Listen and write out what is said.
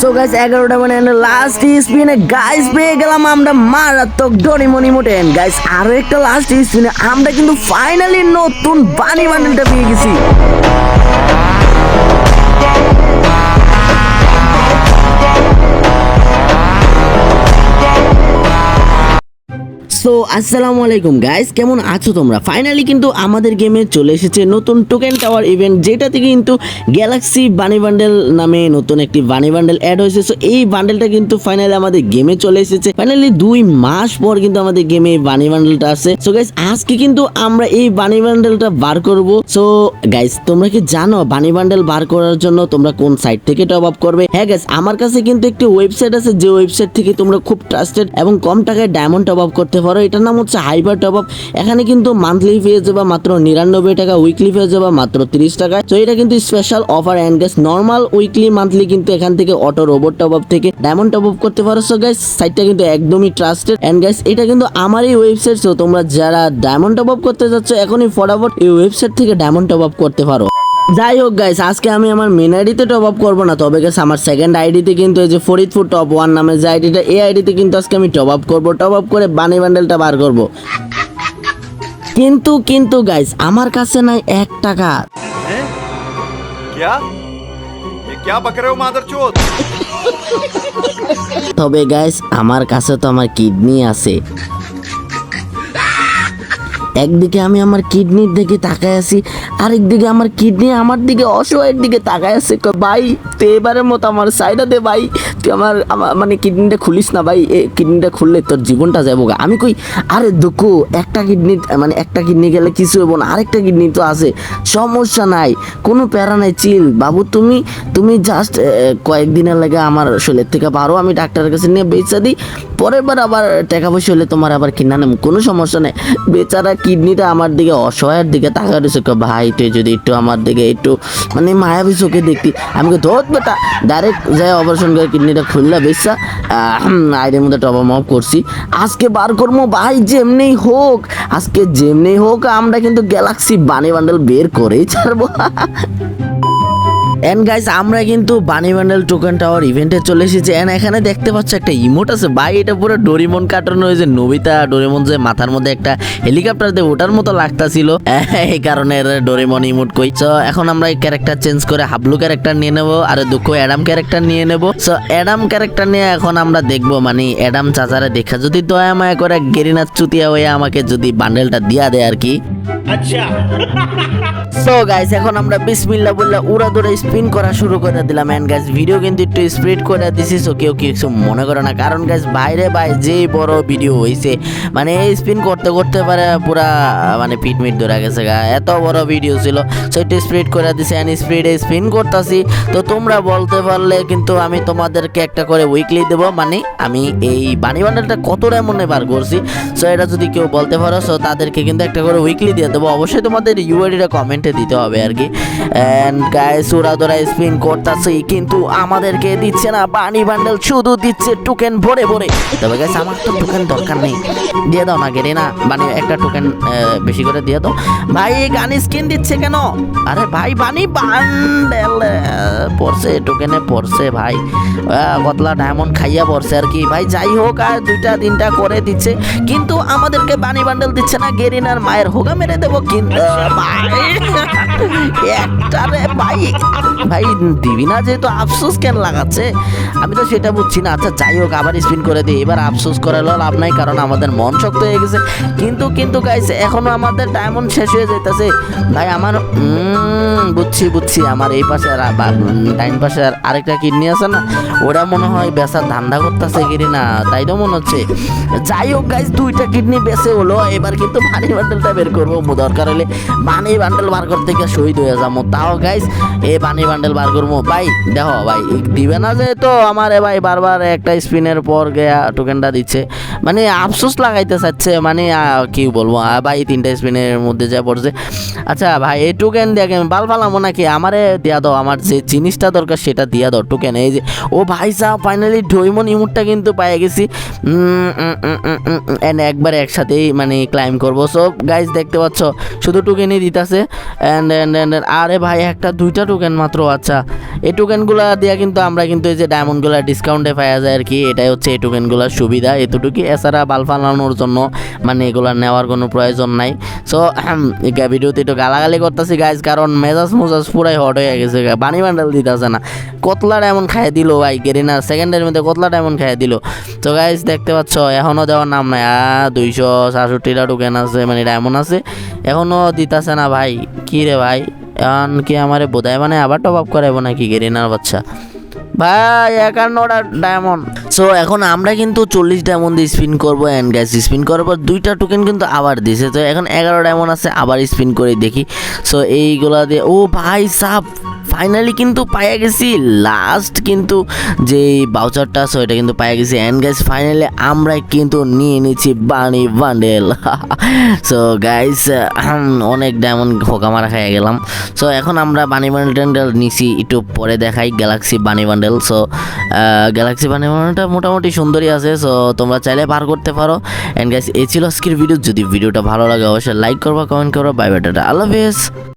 So guys এগারোটা মানে last স্পিনে guys পেয়ে গেলাম আমরা মারাত্মক ডরিমনি মোটেন গাইস আরও একটা লাস্ট স্পিনে আমরা কিন্তু ফাইনালি নতুন বানি বান্ডেলটা পেয়ে গেছি। সো, আসসালামু আলাইকুম গাইস কেমন আছো তোমরা? ফাইনালি কিন্তু আমাদের গেমে চলে এসেছে নতুন টোকেন টাওয়ার ইভেন্ট যেটা থেকে কিন্তু গ্যালাক্সি বানি বান্ডেল নামে নতুন একটি বানি বান্ডেল অ্যাড হয়েছে। সো এই বান্ডেলটা কিন্তু ফাইনালি আমাদের গেমে চলে এসেছে। ফাইনালি দুই মাস পর কিন্তু আমাদের গেমে বানি বান্ডেলটা আছে সো গাইস আজকে কিন্তু আমরা এই বানি বান্ডেলটা বার করব। সো গাইস তোমরা কি জানো বানি বান্ডেল বার করার জন্য তোমরা কোন সাইট থেকে টপ আপ করবে? হ্যাঁ গাইস আমার কাছে কিন্তু একটি ওয়েবসাইট আছে। যে ওয়েবসাইট থেকে তোমরা খুব ট্রাস্টেড এবং কম টাকায় ডায়মন্ড টপ আপ করতে পারো। এটার নাম হচ্ছে হাইপার টপ আপ এখানে কিন্তু মান্থলি পেয়ে যাবা মাত্র নিরানব্বই টাকা উইকলি পেয়ে যাবা মাত্র তিরিশ টাকা। তো এটা কিন্তু special offer and gas normal weekly monthly কিন্তু এখান থেকে অটো রোবট টপ আপ থেকে ডায়মন্ড টপ আপ করতে পারো। সো গাইস সাইটটা কিন্তু একদমই ট্রাস্টেড অ্যান্ড গাইস এটা কিন্তু আমারই ওয়েবসাইট তো তোমরা যারা ডায়মন্ড টপ আপ করতে যাচ্ছ, এখনই ফটাফট এই ওয়েবসাইট থেকে ডায়মন্ড টপ আপ করতে পারো। যাই হোক গাইস আজকে আমি আমার মেন আইডিতে টপ আপ করব না তবে গেছে আমার সেকেন্ড আইডিতে কিন্তু এই যে ফরিদপুর টপ ওয়ান নামে যে আইডিটা এই আইডিতে কিন্তু আজকে আমি টপ আপ করব টপ আপ করে বানি ব্যান্ডেলটা বার করব। কিন্তু কিন্তু গাইস আমার কাছে নাই এক টাকা। তবে গাইস আমার কাছে তো আমার কিডনি আছে। একদিকে আমি আমার কিডনির দিকে তাকায় আছি আরেক দিকে আমার কিডনি, আমার দিকে অসহায়ের দিকে তাকায় আছে। ভাই, তুই এবারের মতো আমার সাইডা দে ভাই। তুই আমার মানে কিডনিটা খুলিস না ভাই। এ কিডনিটা খুললে তোর জীবনটা যাব। আমি কই, আরে দুঃখ, একটা কিডনি মানে একটা কিডনি গেলে কিছু হব না। আরেকটা কিডনি তো আছে। সমস্যা নাই, কোনো প্যারা নাই, চিল। বাবু, তুমি তুমি জাস্ট কয়েকদিনের লাগে আমার শরীরের থেকে পারো আমি ডাক্তারের কাছে নিয়ে বেচা দিই। পরের বার আবার টাকা পয়সা হলে তোমার আবার কিনা নেব, কোনো সমস্যা নেই। বেচারা কিডনিটা আমার দিকে অসহায়ের দিকে তাকা রয়েছে ভাই, তুই যদি একটু আমার দিকে একটু মানে মায়াবী চোখে দেখতি, আমি ধর বেটা ডাইরেক্ট যাই অপারেশন করে কিডনিটা খুললে বেচা আইডের মধ্যে টপ আপ করছি। আজকে বার করব ভাই যেমনি হোক, আজকে যেমনি হোক, আমরা কিন্তু গ্যালাক্সি বানি বান্ডেল বের করেই ছাড়বো। এন্ড গাইস আমরা কিন্তু বানি বান্ডেল টোকেন টাওয়ার ইভেন্টে চলে এসেছি। এন্ড এখানে দেখতে পাচ্ছ একটা ইমোট আছে। ভাই এটা পুরো ডোরিমন কাটানো হয়েছে। নবিতা ডোরিমন যে মাথার মধ্যে একটা হেলিকপ্টার দিয়ে ওটার মতো লাগতাছিল। এই কারণে ডোরিমন ইমোট কই। তো এখন আমরা এই ক্যারেক্টার চেঞ্জ করে হাবলু ক্যারেক্টার নিয়ে নেব আর দুঃখ অ্যাডাম ক্যারেক্টার নিয়ে নেব। সো অ্যাডাম ক্যারেক্টার নিয়ে এখন আমরা দেখব। মানে অ্যাডাম চাচারে দেখা যদি দয়া মায়া করে গেরিনাথ চুতিয়া হয়ে আমাকে যদি বান্ডেলটা দিয়া দেয় আর কি। সো গাইস এখন আমরা বিসমিল্লাহ বললে উড়া দৌড়ে স্পিন করা শুরু করে দিলাম। অ্যান্ড গাইস ভিডিও কিন্তু একটু স্প্রিড করে দিছি সো কেউ কিছু মনে করে না। কারণ গাইস বাইরে বাই যে বড় ভিডিও হয়েছে মানে স্পিন করতে করতে পারে পুরা মানে পিট মিট ধরে গেছে গা। এত বড় ভিডিও ছিল সো একটু স্প্রিড করে দিছি এন্ড স্পিডে স্পিন করতেছি। তো তোমরা বলতে পারলে কিন্তু আমি তোমাদেরকে একটা করে উইকলি দেবো মানে আমি এই বানি বান্ডেলটা কতটা মনে বার করছি সো এটা যদি কেউ বলতে পারো সো তাদেরকে কিন্তু একটা করে উইকলি দিয়ে দেবো। অবশ্যই তোমাদের ইউআইডিটা কমেন্টে দিতে হবে আর কি। অ্যান্ড গায়ে সুরা ধরা স্পিন করতেছি, কিন্তু আমাদেরকে দিচ্ছে না। বানি বান্ডেল শুধু দিচ্ছে টোকেন ভরে ভরে। তবে গাইস আমার তো টোকেন দরকার নেই। দিয়ে দাও না গেরে না। মানে একটা টোকেন বেশি করে দিয়ে দাও। ভাই, গান স্কিন দিচ্ছে কেন? আরে ভাই বানি বান্ডেল পড়ছে টোকেনে পড়ছে ভাই। কতলা ডায়মন্ড খাইয়া পড়ছে আর কি। ভাই, যাই হোক, আর দুইটা, তিনটা করে দিচ্ছে। কিন্তু আমাদেরকে বানি বান্ডেল দিচ্ছে না গেরিনার মায়ের হোগা মেরে দেবো। কিন্তু একটা রে ভাই ভাই, দিবি না যেহেতু আফসোস কেন লাগাচ্ছে? আমি তো সেটা বুঝছি না। আচ্ছা যাই হোক, আবার স্পিন করে দিই। এবার আফসোস করে লাভ নাই, কারণ আমাদের মন শক্ত হয়ে গেছে। কিন্তু কিন্তু গাইছে এখনও আমাদের ডায়মন্ড শেষ হয়ে যাইতেছে। ভাই, আমার বুঝছি বুঝছি। আমার এই পাশে আর ডাইন পাশে আর আরেকটা কিডনি আছে না, ওরা মনে হয় বেচার ধান্দা করতেছে কিনি না তাই তো মনে হচ্ছে। যাই হোক গাইস দুইটা কিডনি বেঁচে হলো। এবার কিন্তু মানি বান্ডেলটা বের করব। দরকার হলে মানি বান্ডেল বার করতে গিয়ে শহীদ হয়ে যাব। তাও গাইস এই বানি বান্ডেল বার করব ভাই, দেখো, ভাই, দিবে না যে তো আমার ভাই বারবার একটা স্পিনের পর গিয়া টোকেনটা দিচ্ছে। মানে আফসোস লাগাইতে চাচ্ছে মানে কি বলব ভাই, তিনটা স্পিনের মধ্যে যা পড়ছে। আচ্ছা ভাই, এই টোকেন দেখে বাল ফালামো নাকি? আমারে দিয়া দাও, আমার যে জিনিসটা দরকার সেটা দিয়া দাও টোকেন এই যে, ও ভাই সাহ ফাইনালি ডইমন ইমুটটা কিন্তু পেয়ে গেছি। এন্ড একবার একসাথেই মানে ক্লাইম করব। সব গাইজ দেখতে পাচ্ছ, শুধু টোকেনই দিতেছে। এন্ড এন্ড এন্ড আরে ভাই, একটা, দুইটা টোকেন মাত্র আচ্ছা। এই টোকেনগুলো দিয়ে কিন্তু আমরা কিন্তু এই যে ডায়মন্ডগুলো ডিসকাউন্টে পাওয়া যায় আর কি, এটাই হচ্ছে এই টোকেনগুলোর সুবিধা। এতটুকু এছাড়া বাল ফালানোর জন্য মানে এগুলো নেওয়ার কোনো প্রয়োজন নাই। সো ভিডিওতে একটু গালাগালি করতেছি গাইজ কারণ মেজাজ মোজাজ পুরাই হট হয়ে গেছে বানি বান্ডাল দিতেছে না। কতলা ডায়মন্ড খাইয়ে দিল ভাই গেরিনার সেকেন্ডের মধ্যে কতলা ডায়মন্ড খাইয়ে দিল। তো গাইজ দেখতে পাচ্ছ এখনও দেওয়ার নাম নাই। আ, দুইশো সাতষট্টিটা টোকেন আছে মানে ডায়মন্ড আছে। এখনও দিতেছে না ভাই। কি রে ভাই? এখন কি আমারে বোধায় মানে আবার টপ আপ করাবো নাকি গেরিনার বাচ্চা? ভাই, একান্নটা ডায়মন্ড সো এখন আমরা কিন্তু চল্লিশ ডায়মন্ড দিয়ে স্পিন করব অ্যান্ড গ্যাস স্পিন করার পর দুইটা টোকেন কিন্তু আবার দিছে। তো এখন এগারো ডায়মন্ড আছে, আবার স্পিন করে দেখি। সো এইগুলা দিয়ে ও ভাই, সাপ! ফাইনালি কিন্তু পাইয়া গেছি। লাস্ট কিন্তু যে বাউচারটা আছে, ওইটা কিন্তু পাইয়া গেছি। অ্যান্ড গ্যাস ফাইনালি আমরা কিন্তু নিয়ে নিচ্ছি বানি বান্ডেল সো গাইস অনেক ডায়মন্ড খোকা মারা খাইয়া গেলাম। সো এখন আমরা বানি বান্ডেল নিছি, একটু পরে দেখাই galaxy bunny bundle so galaxy bunny বান্ডেলটা মোটামুটি সুন্দরই আছে সো তোমরা চাইলে পার করতে পারো। অ্যান্ড গাইস এই ছিল আজকের ভিডিও যদি ভিডিওটা ভালো লাগে, অবশ্যই লাইক করবা কমেন্ট করবা। Bye bye tata. আল্লাহ হাফেজ